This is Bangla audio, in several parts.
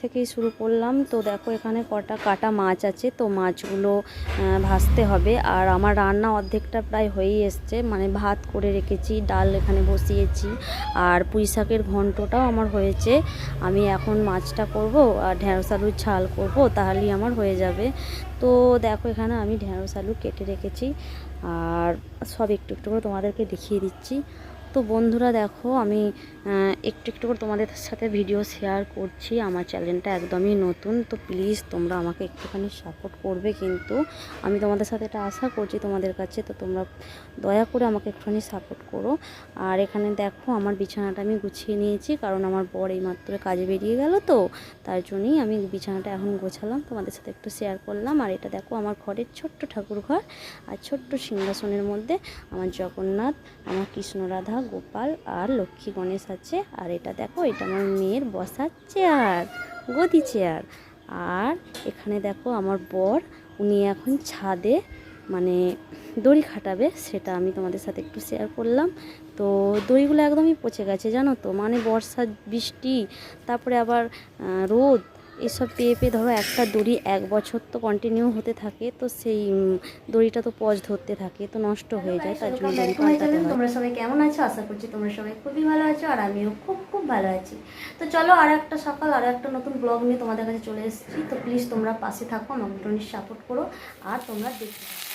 থেকেই শুরু করলাম। তো দেখো, এখানে কটা কাটা মাছ আছে। তো মাছগুলো ভাজতে হবে। আর আমার রান্না অর্ধেকটা প্রায় হয়েই এসছে। মানে ভাত করে রেখেছি, ডাল এখানে বসিয়েছি। আর পুঁই শাকের ঘন্টটাও আমার হয়েছে। আমি এখন মাছটা করব আর ঢেঁড়স আলুর ঝাল করব, তাহলেই আমার হয়ে যাবে। তো দেখো, এখানে আমি ঢেঁড়স আলু কেটে রেখেছি। আর সব একটু একটু করে তোমাদেরকে দেখিয়ে দিচ্ছি। তো বন্ধুরা দেখো, আমি একটু একটু করে তোমাদের সাথে ভিডিও শেয়ার করছি। আমার চ্যানেলটা একদমই নতুন, তো প্লিজ তোমরা আমাকে একটুখানি সাপোর্ট করবে কিন্তু আমি তোমাদের সাথে এটা আশা করছি তোমাদের কাছে, তো তোমরা দয়া করে আমাকে একটুখানি সাপোর্ট করো। আর এখানে দেখো, আমার বিছানাটা আমি গুছিয়ে নিয়েছি, কারণ আমার বর এইমাত্র কাজে বেরিয়ে গেল তো, তার জন্যই আমি বিছানাটা এখন গোছালাম, তোমাদের সাথে একটু শেয়ার করলাম। আর এটা দেখো, আমার ঘরের ছোট্ট ঠাকুর ঘর আর ছোট্ট সিংহাসনের মধ্যে আমার জগন্নাথ, আমার কৃষ্ণ রাধা গোপাল আর লক্ষ্মী গণেশ আছে। আর এটা দেখো, এটা আমার মেয়ের বসার চেয়ার, গদি চেয়ার। আর এখানে দেখো আমার বর, উনি এখন ছাদে মানে দড়ি খাটাবে, সেটা আমি তোমাদের সাথে একটু শেয়ার করলাম। তো দড়িগুলো একদমই পচে গেছে, জানো তো? মানে বর্ষা বৃষ্টি, তারপরে আবার রোদ। এসব পেয়ে পেয়ে ধরো একটা দড়ি এক বছর তো কন্টিনিউ হতে থাকে তো সেই দড়িটা তো পজ ধরতে থাকে তো নষ্ট হয়ে যায় তার জন্য তোমরা সবাই কেমন আছো? আশা করছি তোমরা সবাই খুবই ভালো আছো আর আমিও খুব খুব ভালো আছি। তো চলো আর একটা সকাল আর একটা নতুন ব্লগ নিয়ে তোমাদের কাছে চলে এসেছি। তো প্লিজ তোমরা পাশে থাকো একটু সাপোর্ট করো আর তোমরা দেখতে থাকো।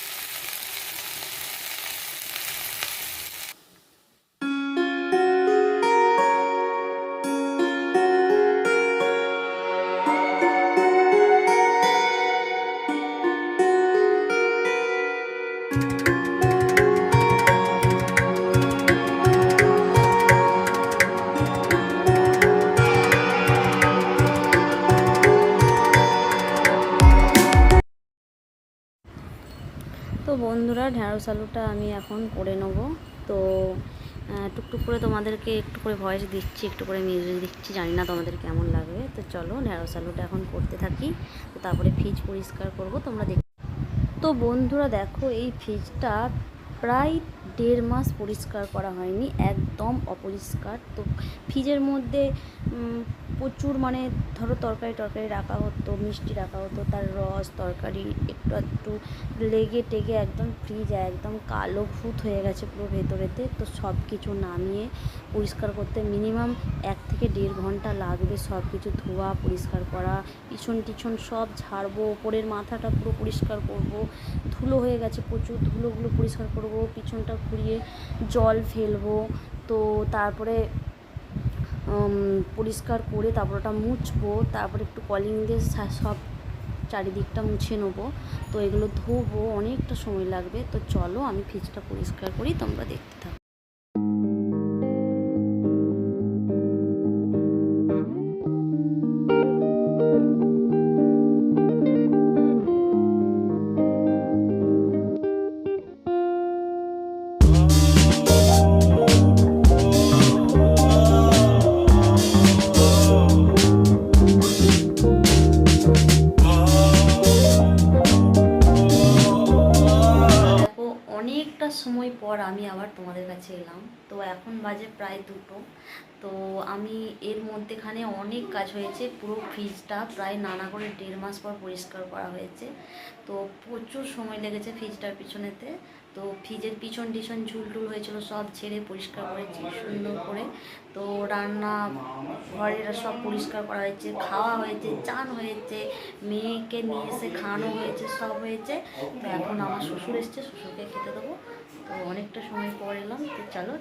তো বন্ধুরা, ঢ্যাঁড়স আলুটা আমি এখন করে নেব। তো টুকটুক করে তোমাদেরকে একটু করে ভয়েস দিচ্ছি, একটু করে মিউজিক দিচ্ছি, জানি না তোমাদের কেমন লাগবে তো চলো, ঢ্যাঁড়স আলুটা এখন করতে থাকি। তো তারপরে ফ্রিজ পরিষ্কার করব, তোমরা দেখ তো বন্ধুরা দেখো, এই ফ্রিজটা প্রায় দেড় মাস পরিষ্কার করা হয়নি, একদম অপরিষ্কার। তো ফ্রিজের মধ্যে প্রচুর মানে ধরো তরকারি টরকারি রাখা হতো, মিষ্টি রাখা হতো, তার রস, তরকারি, একটু একটু লেগে টেগে একদম ফ্রিজ একদম কালো ভূত হয়ে গেছে পুরো ভেতরেতে। তো সব কিছু নামিয়ে পরিষ্কার করতে মিনিমাম এক থেকে দেড় ঘণ্টা লাগবে সব কিছু ধোয়া, পরিষ্কার করা, পিছন টিছন সব ঝাড়বো, ওপরের মাথাটা পুরো পরিষ্কার করব। ধুলো হয়ে গেছে প্রচুর, ধুলোগুলো পরিষ্কার করব। পিছনটা ঘুরিয়ে জল ফেলব। তো তারপরে পরিষ্কার করে তারপর ওটা মুছবো। তারপরে একটু কলিং দিয়ে সব চারিদিকটা মুছে নেব। তো এগুলো ধোবো, অনেকটা সময় লাগবে। তো চলো আমি ফ্রিজটা পরিষ্কার করি, তোমরা দেখতে থাকো। আবার তোমাদের কাছে এলাম। তো এখন বাজে প্রায় দুটো। তো আমি এর মধ্যেখানে অনেক কাজ হয়েছে, পুরো ফ্রিজটা প্রায় নানা করে দেড় মাস পর পরিষ্কার করা হয়েছে। তো প্রচুর সময় লেগেছে ফ্রিজটার পিছনেতে। তো ফ্রিজের পিছন টিছন ঝুলটুল হয়েছিল, সব ছেড়ে পরিষ্কার করেছি সুন্দর করে। তো রান্না ঘরের সব পরিষ্কার করা হয়েছে, খাওয়া হয়েছে, চান হয়েছে, মেয়েকে নিয়ে এসে খাওয়ানো হয়েছে, সব হয়েছে। তো এখন আমার শ্বশুর এসছে, শ্বশুরকে খেতে দেবো। তো অনেকটা সময় পর এলাম, তো চলো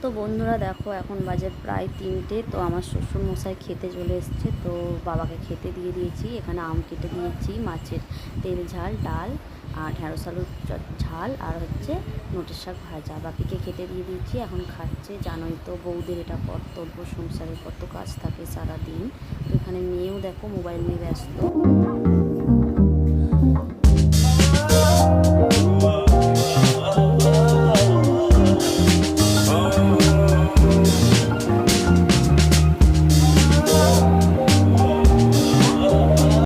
তো বন্ধুরা দেখো, এখন বাজে প্রায় তিনটে, তো আমার শ্বশুর মশাই খেতে চলে এসছে, তো বাবাকে খেতে দিয়ে দিয়েছি। এখানে আম কেটে দিয়েছি, মাছের তেল, ঝাল, ডাল আর ঢ্যাঁড়স আলুর ঝাল আর হচ্ছে নোটের শাক ভাজা। বাপিকে খেতে দিয়ে দিয়েছি, এখন খাচ্ছে। জানোই তো বউদের এটা কর্তব্য সংসারে কত কাজ থাকে সারাদিন। তো এখানে মেয়েও দেখো মোবাইল নিয়ে ব্যস্ত।